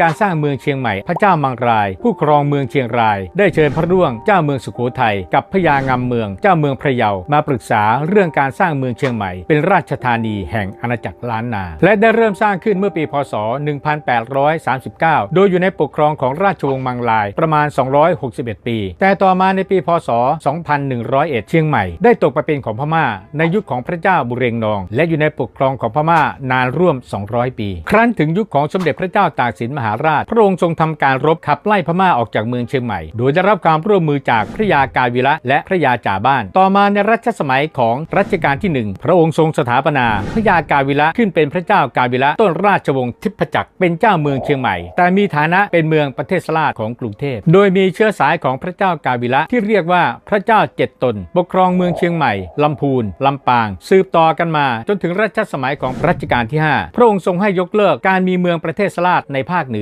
การสร้างเมืองเชียงใหม่พระเจ้ามังราย ผู้ครองเมืองเชียงราย ได้เชิญพระร่วงเจ้าเมืองสุโขทัยกับพญางำเมืองเจ้าเมืองพระเยามาปรึกษาเรื่องการสร้างเมืองเชียงใหม่ เป็นราชธานีแห่งอาณาจักรล้านนา และได้เริ่มสร้างขึ้นเมื่อปีพศ 1839 โดยอยู่ในปกครองของราชวงศ์มังลายประมาณ 261 ปี แต่ต่อมาในปีพศ 2101 เชียงใหม่ ได้ตกไปเป็นของพม่า ในยุคของพระเจ้าบุเรงนอง และอยู่ในปกครองของพม่านานร่วม 200 ปี ครั้นถึงยุคของสมเด็จพระเจ้าตากสินมหาราช พระองค์ทรงทำการรบขับไล่พม่าออกจากเมืองเชียงใหม่ โดยได้รับความร่วมมือจากพระยากาวิระและพระยาจ่าบ้าน ต่อมาในรัชสมัยของรัชกาลที่หนึ่งพระองค์ทรงสถาปนาพระยากาวิระขึ้นเป็นพระเจ้ากาวิระต้นราชวงศ์ทิพจักรเป็นเจ้าเมืองเชียงใหม่ แต่มีฐานะเป็นเมืองประเทศสลาดของกรุงเทพ โดยมีเชื้อสายของพระเจ้ากาวิระที่เรียกว่าพระเจ้าเจ็ดตน ปกครองเมืองเชียงใหม่ลำพูนลำปาง สืบต่อกันมา จนถึงรัชสมัยของรัชกาลที่ 5 พระองค์ทรงให้ยกเลิกการมีเมืองประเทศสลาดในภาคเหนือ